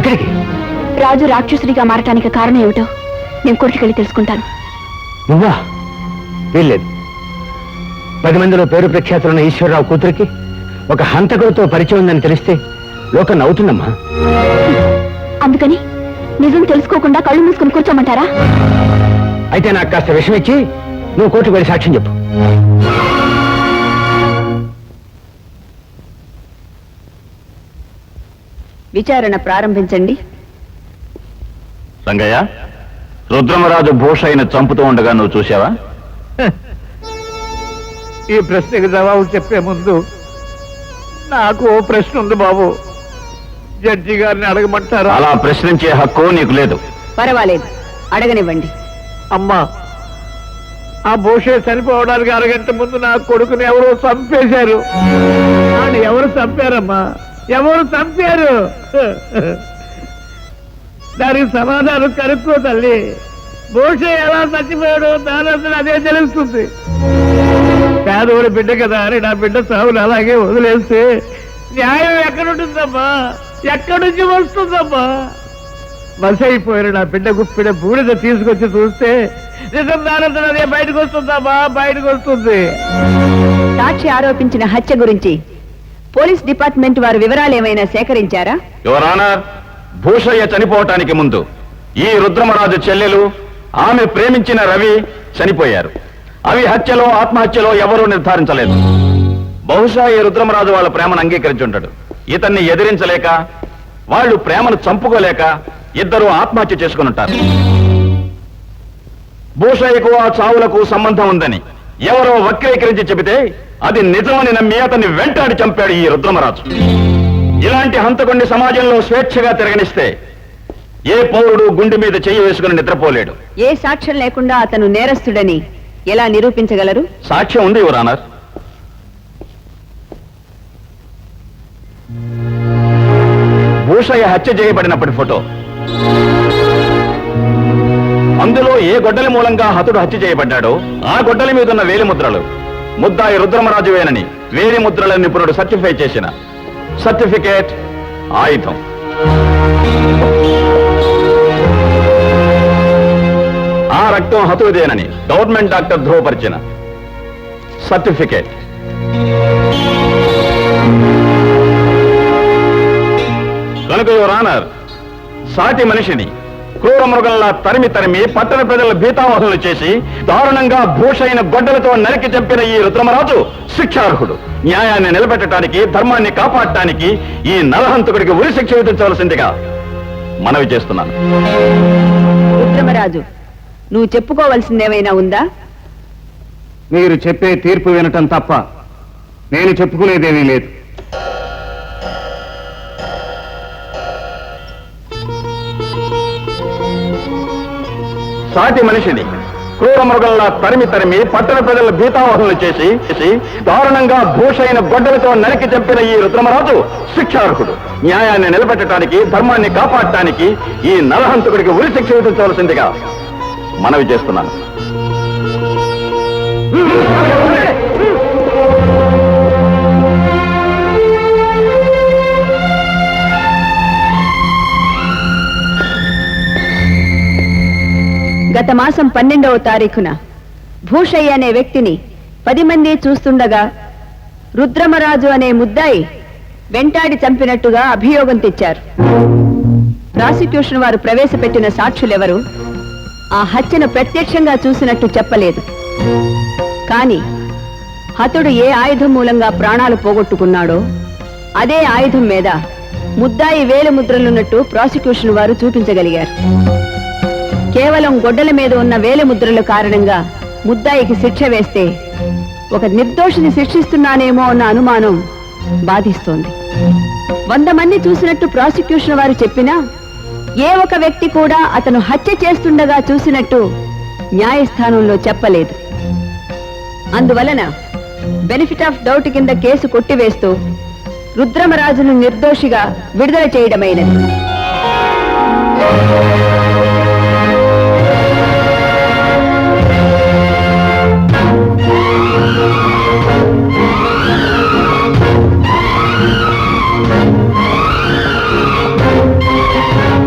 రుద్రమరాజు రాక్షసుడిగా మారటానికి కారణం ఏమిటో నేను కోర్టుకెళ్ళి తెలుసుకుంటాను. నువ్వా? వీల్లేదు. పది మందిలో పేరు ప్రఖ్యాతులున్న ఈశ్వరరావు కూతురికి ఒక హంతకుడితో పరిచయం ఉందని తెలిస్తే లోకం నవ్వుతుందమ్మా. అందుకని నిజం తెలుసుకోకుండా కళ్ళు మూసుకుని కూర్చోమంటారా? అయితే నాకు కాస్త విషయం ఇచ్చి నువ్వు కోర్టుకు వెళ్ళి సాక్ష్యం చెప్పు. విచారణ ప్రారంభించండి. రంగయ్య రుద్రమరాజు భూషయ్యను చంపుతూ ఉండగా నువ్వు చూసావా ఈ ప్రశ్నకి జవాబు చెప్పే ముందు నాకు ఓ ప్రశ్న ఉంది బాబు. జడ్జి గారిని అడగమంటారా? అలా ప్రశ్నించే హక్కు నీకు లేదు. పర్వాలేదు అడగనివ్వండి. అమ్మా ఆ భూషే చనిపోవడానికి అరగంట ముందు నా కొడుకుని ఎవరో చంపేశారు. వాడిని ఎవరు చంపారమ్మా? ఎవరు చంపారు? దానికి సమాధానం కనుక్కో తల్లి. భూషే ఎలా చచ్చిపోయాడు దాని అదే తెలుస్తుంది. పేదోడి బిడ్డ కదా అని నా బిడ్డ సాగులు అలాగే వదిలేస్తే న్యాయం ఎక్కడుంటుందమ్మా? ఎక్కడి నుంచి వస్తుందమ్మా? బస్ అయిపోయిన నా బిడ్డ గుప్పిడ బూడిద తీసుకొచ్చి చూస్తే నిజం దానంతా అదే బయటకు వస్తుందమ్మా బయటకు వస్తుంది. సాక్షి ఆరోపించిన హత్య గురించి పోలీస్ డిపార్ట్మెంట్ వారు వివరాలు ఏమైనా సేకరించారా? యువర్ ఆనర్ భూషయ్య చనిపోవటానికి ముందు ఈ రుద్రమరాజు చెల్లెలు ఆమె ప్రేమించిన రవి చనిపోయారు. అవి హత్యలో ఆత్మహత్యలో ఎవరూ నిర్ధారించలేదు. బహుశా ఈ రుద్రమరాజు వాళ్ళ ప్రేమను అంగీకరించుంటాడు. ఇతన్ని ఎదిరించలేక వాళ్ళు ప్రేమను చంపుకోలేక ఇద్దరు ఆత్మహత్య చేసుకుని ఉంటారు భూషయ్యకు ఆ చావులకు సంబంధం ఉందని ఎవరో వక్రీకరించి చెబితే అది నిజమని నమ్మి అతన్ని వెంటాడి చంపాడు ఈ రుద్రమరాజు. ఇలాంటి హంతకుణ్ణి సమాజంలో స్వేచ్ఛగా తిరగనిస్తే ఏ పౌరుడు గుండె మీద చెయ్యి వేసుకుని నిద్రపోలేడు. ఏ సాక్ష్యం లేకుండా అతను నేరస్తుడని ఎలా నిరూపించగలరు? సాక్ష్యం ఉంది యువర్ ఆనర్. భూషయ్య హత్య చేయబడినప్పటి ఫోటో. అందులో ఏ గొడ్డలి మూలంగా హతుడు హత్య చేయబడ్డాడో ఆ గొడ్డలి మీద ఉన్న వేలి ముద్రలు ముద్దాయి రుద్రమరాజువేనని వేలి ముద్రల నిపుణుడు సర్టిఫై చేసిన సర్టిఫికేట్ ఆయుధం. ఆ రక్తం హతువుదేనని గవర్నమెంట్ డాక్టర్ ధృవపరిచిన సర్టిఫికేట్. కనుక యువర్ ఆనర్ సాటి మనిషిని క్రూర మృగంలా తరిమి తరిమి పట్టణ ప్రజల భీతావహులు చేసి దారుణంగా భూషైన గొడ్డలతో నరికి చంపిన ఈ రుద్రమరాజు శిక్షార్హుడు. న్యాయాన్ని నిలబెట్టడానికి ధర్మాన్ని కాపాడటానికి ఈ నరహంతకుడికి ఉరి శిక్ష విధించవలసిందిగా మనవి చేస్తున్నాను. రుద్రమరాజు నువ్వు చెప్పుకోవలసిందేమైనా ఉందా? మీరు చెప్పే తీర్పు వినటం తప్ప నేను చెప్పుకునేదేమీ లేదు. సాటి మనిషిని క్రూర మృగంలా తరిమి తరిమి పట్టణ ప్రజల భీతావహులు చేసి దారుణంగా భూషైన గొడ్డలతో నరికి చంపిన ఈ రుద్రమరాజు శిక్షార్హుడు. న్యాయాన్ని నిలబెట్టడానికి ధర్మాన్ని కాపాడటానికి ఈ నరహంతకుడికి ఉరి శిక్ష విధించవలసిందిగా మనవి చేస్తున్నాను. గత మాసం పన్నెండవ తారీఖున భూషయ్య అనే వ్యక్తిని పది మంది చూస్తుండగా రుద్రమరాజు అనే ముద్దాయి వెంటాడి చంపినట్టుగా అభియోగం తెచ్చారు. ప్రాసిక్యూషన్ వారు ప్రవేశపెట్టిన సాక్షులెవరు ఆ హత్యను ప్రత్యక్షంగా చూసినట్టు చెప్పలేదు. కాని హతుడు ఏ ఆయుధం మూలంగా ప్రాణాలు పోగొట్టుకున్నాడో అదే ఆయుధం మీద ముద్దాయి వేలు ముద్రలున్నట్టు ప్రాసిక్యూషన్ వారు చూపించగలిగారు. కేవలం గొడ్డల మీద ఉన్న వేలిముద్రల కారణంగా ముద్దాయికి శిక్ష వేస్తే ఒక నిర్దోషిని శిక్షిస్తున్నానేమో అన్న అనుమానం బాధిస్తోంది. వంద మంది చూసినట్టు ప్రాసిక్యూషన్ వారు చెప్పినా ఏ ఒక వ్యక్తి కూడా అతను హత్య చేస్తుండగా చూసినట్టు న్యాయస్థానంలో చెప్పలేదు. అందువలన బెనిఫిట్ ఆఫ్ డౌట్ కింద కేసు కొట్టివేస్తూ రుద్రమరాజును నిర్దోషిగా విడుదల చేయడమైనది.